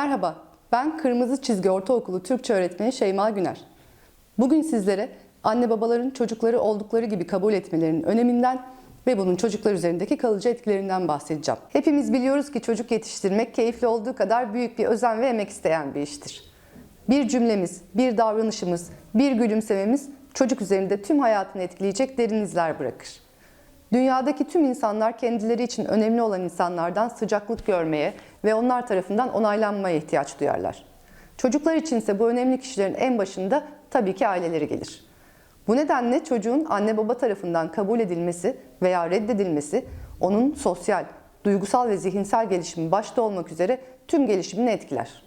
Merhaba, ben Kırmızı Çizgi Ortaokulu Türkçe öğretmeni Şeyma Güner. Bugün sizlere anne babaların çocukları oldukları gibi kabul etmelerinin öneminden ve bunun çocuklar üzerindeki kalıcı etkilerinden bahsedeceğim. Hepimiz biliyoruz ki çocuk yetiştirmek keyifli olduğu kadar büyük bir özen ve emek isteyen bir iştir. Bir cümlemiz, bir davranışımız, bir gülümsememiz çocuk üzerinde tüm hayatını etkileyecek derin izler bırakır. Dünyadaki tüm insanlar kendileri için önemli olan insanlardan sıcaklık görmeye ve onlar tarafından onaylanmaya ihtiyaç duyarlar. Çocuklar içinse bu önemli kişilerin en başında tabii ki aileleri gelir. Bu nedenle çocuğun anne baba tarafından kabul edilmesi veya reddedilmesi onun sosyal, duygusal ve zihinsel gelişimi başta olmak üzere tüm gelişimini etkiler.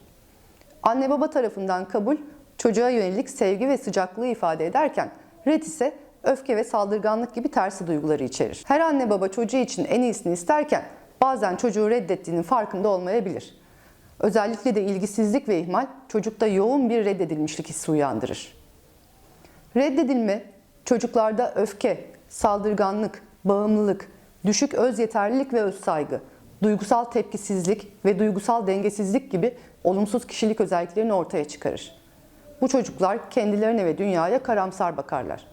Anne baba tarafından kabul çocuğa yönelik sevgi ve sıcaklığı ifade ederken red ise öfke ve saldırganlık gibi tersi duyguları içerir. Her anne baba çocuğu için en iyisini isterken bazen çocuğu reddettiğinin farkında olmayabilir. Özellikle de ilgisizlik ve ihmal çocukta yoğun bir reddedilmişlik hissi uyandırır. Reddedilme çocuklarda öfke, saldırganlık, bağımlılık, düşük öz yeterlilik ve öz saygı, duygusal tepkisizlik ve duygusal dengesizlik gibi olumsuz kişilik özelliklerini ortaya çıkarır. Bu çocuklar kendilerine ve dünyaya karamsar bakarlar.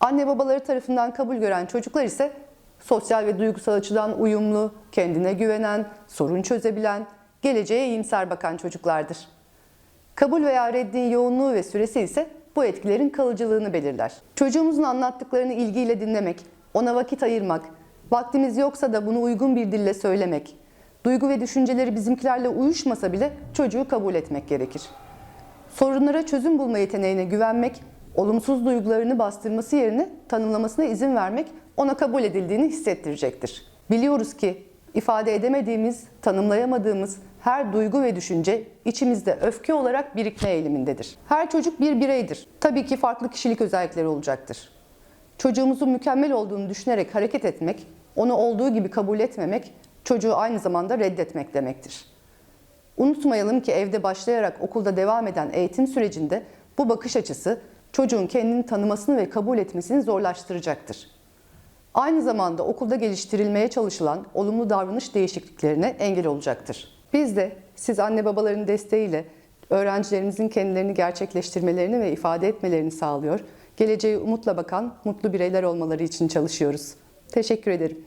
Anne babaları tarafından kabul gören çocuklar ise sosyal ve duygusal açıdan uyumlu, kendine güvenen, sorun çözebilen, geleceğe iyimser bakan çocuklardır. Kabul veya reddin yoğunluğu ve süresi ise bu etkilerin kalıcılığını belirler. Çocuğumuzun anlattıklarını ilgiyle dinlemek, ona vakit ayırmak, vaktimiz yoksa da bunu uygun bir dille söylemek, duygu ve düşünceleri bizimkilerle uyuşmasa bile çocuğu kabul etmek gerekir. Sorunlara çözüm bulma yeteneğine güvenmek, olumsuz duygularını bastırması yerine tanımlamasına izin vermek ona kabul edildiğini hissettirecektir. Biliyoruz ki ifade edemediğimiz, tanımlayamadığımız her duygu ve düşünce içimizde öfke olarak birikme eğilimindedir. Her çocuk bir bireydir. Tabii ki farklı kişilik özellikleri olacaktır. Çocuğumuzun mükemmel olduğunu düşünerek hareket etmek, onu olduğu gibi kabul etmemek, çocuğu aynı zamanda reddetmek demektir. Unutmayalım ki evde başlayarak okulda devam eden eğitim sürecinde bu bakış açısı çocuğun kendini tanımasını ve kabul etmesini zorlaştıracaktır. Aynı zamanda okulda geliştirilmeye çalışılan olumlu davranış değişikliklerine engel olacaktır. Biz de siz anne babaların desteğiyle öğrencilerimizin kendilerini gerçekleştirmelerini ve ifade etmelerini sağlıyor, geleceğe umutla bakan mutlu bireyler olmaları için çalışıyoruz. Teşekkür ederim.